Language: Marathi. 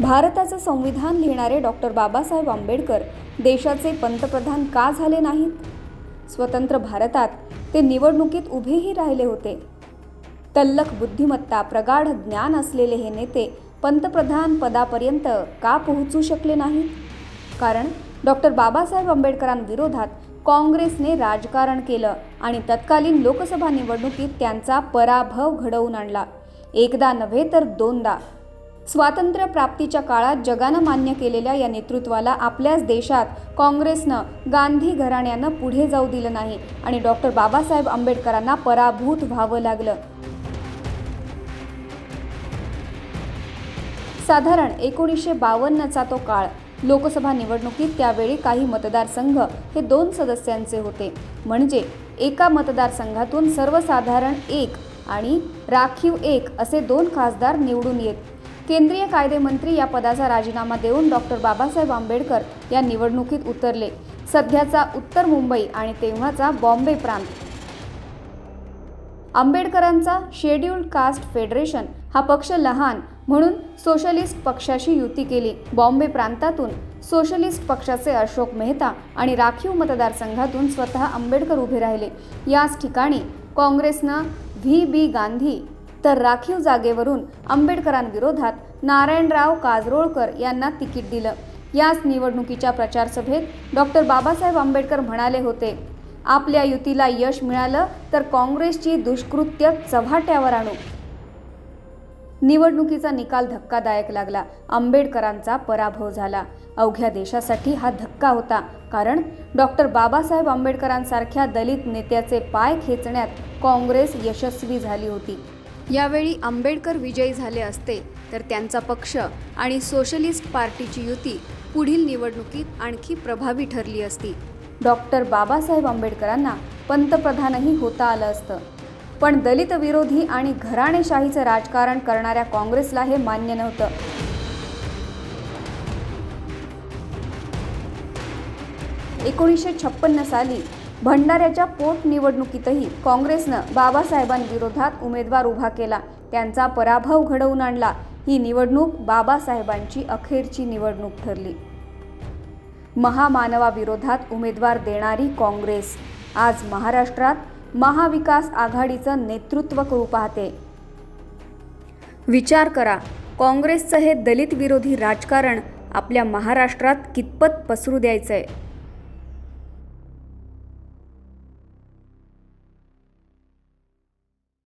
भारताचं संविधान लिहिणारे डॉक्टर बाबासाहेब आंबेडकर देशाचे पंतप्रधान का झाले नाहीत? स्वतंत्र भारतात ते निवडणुकीत उभेही राहिले होते. तल्लख बुद्धिमत्ता प्रगाढ ज्ञान असलेले हे नेते पंतप्रधान पदापर्यंत का पोहोचू शकले नाहीत? कारण डॉक्टर बाबासाहेब आंबेडकरांविरोधात काँग्रेसने राजकारण केलं आणि तत्कालीन लोकसभा निवडणुकीत त्यांचा पराभव घडवून आणला. एकदा नव्हे तर दोनदा. स्वातंत्र्य प्राप्तीच्या काळात जगानं मान्य केलेल्या या नेतृत्वाला आपल्याच देशात काँग्रेसनं गांधी घराण्यानं पुढे जाऊ दिलं नाही आणि डॉक्टर बाबासाहेब आंबेडकरांना पराभूत व्हावं लागलं. साधारण एकोणीसशे बावन्नचा तो काळ. लोकसभा निवडणुकीत त्यावेळी काही मतदारसंघ हे दोन सदस्यांचे होते. म्हणजे एका मतदारसंघातून सर्वसाधारण एक आणि राखीव एक असे दोन खासदार निवडून येत. केंद्रीय कायदेमंत्री या पदाचा राजीनामा देऊन डॉक्टर बाबासाहेब आंबेडकर या निवडणुकीत उतरले. सध्याचा उत्तर मुंबई आणि तेव्हाचा बॉम्बे प्रांत. आंबेडकरांचा शेड्युल्ड कास्ट फेडरेशन हा पक्ष लहान म्हणून सोशलिस्ट पक्षाशी युती केली. बॉम्बे प्रांतातून सोशलिस्ट पक्षाचे अशोक मेहता आणि राखीव मतदारसंघातून स्वतः आंबेडकर उभे राहिले. याच ठिकाणी काँग्रेसनं व्ही. बी. गांधी तर राखीव जागेवरून आंबेडकरांविरोधात नारायणराव काजरोळकर यांना तिकीट दिलं. याच निवडणुकीच्या प्रचारसभेत डॉक्टर बाबासाहेब आंबेडकर म्हणाले होते आपल्या युतीला यश मिळालं तर काँग्रेसची दुष्कृत्य चव्हाट्यावर आणू. निवडणुकीचा निकाल धक्कादायक लागला. आंबेडकरांचा पराभव झाला. अवघ्या देशासाठी हा धक्का होता कारण डॉक्टर बाबासाहेब आंबेडकरांसारख्या दलित नेत्याचे पाय खेचण्यात काँग्रेस यशस्वी झाली होती. यावेळी आंबेडकर विजयी झाले असते तर त्यांचा पक्ष आणि सोशलिस्ट पार्टीची युती पुढील निवडणुकीत आणखी प्रभावी ठरली असती. डॉक्टर बाबासाहेब आंबेडकरांना पंतप्रधानही होता आलं असतं. पण दलित विरोधी आणि घराणेशाहीचं राजकारण करणाऱ्या काँग्रेसला हे मान्य नव्हतं. एकोणीसशे छप्पन्न साली भंडाऱ्याच्या पोटनिवडणुकीतही काँग्रेसनं बाबासाहेबांविरोधात उमेदवार उभा केला. त्यांचा पराभव घडवून आणला. ही निवडणूक बाबासाहेबांची अखेरची निवडणूक ठरली. महामानवाविरोधात उमेदवार देणारी काँग्रेस. आज महाराष्ट्रात महाविकास आघाडीचं नेतृत्व करू पाहते. विचार करा. काँग्रेसचं हे दलित विरोधी राजकारण आपल्या महाराष्ट्रात कितपत पसरू द्यायचं आहे